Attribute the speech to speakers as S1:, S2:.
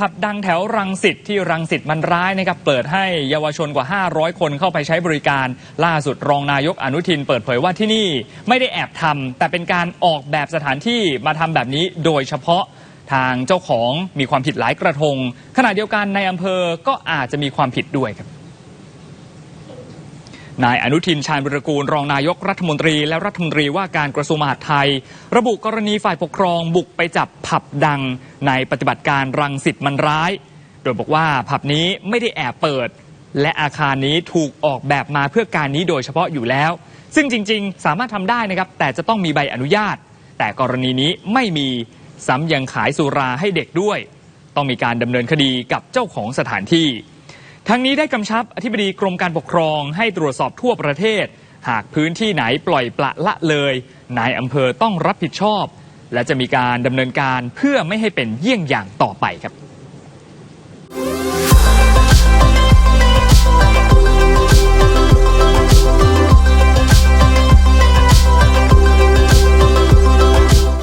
S1: ผับดังแถวรังสิตที่รังสิตมันร้ายนะครับเปิดให้เยาวชนกว่า 500 คนเข้าไปใช้บริการ ล่าสุดรองนายกอนุทินเปิดเผยว่าที่นี่ไม่ได้แอบทำแต่เป็นการออกแบบสถานที่มาทำแบบนี้โดยเฉพาะทางเจ้าของมีความผิดหลายกระทง ขณะเดียวกันในอำเภอก็อาจจะมีความผิดด้วยครับ นายอนุทินชาญวิรกูลรองนายกรัฐมนตรีและรัฐมนตรีว่าการกระทรวงมหาดไทย ระบุกรณีฝ่ายปกครองบุกไปจับผับดัง ในปฏิบัติการรังสิตมันร้าย โดยบอกว่าผับนี้ไม่ได้แอบเปิด และอาคารนี้ถูกออกแบบมาเพื่อการนี้โดยเฉพาะอยู่แล้ว ซึ่งจริง ๆ สามารถทำได้นะครับแต่จะต้องมีใบอนุญาต แต่กรณีนี้ไม่มีซ้ำยังขายสุราให้เด็กด้วย ต้องมีการดำเนินคดีกับเจ้าของสถานที่ ทั้งนี้ได้กำชับอธิบดีกรมการปกครองให้ตรวจสอบทั่วประเทศ หากพื้นที่ไหนปล่อยปละละเลยนายอำเภอต้องรับผิดชอบ และจะมีการดำเนินการเพื่อไม่ให้เป็นเยี่ยงอย่างต่อไปครับ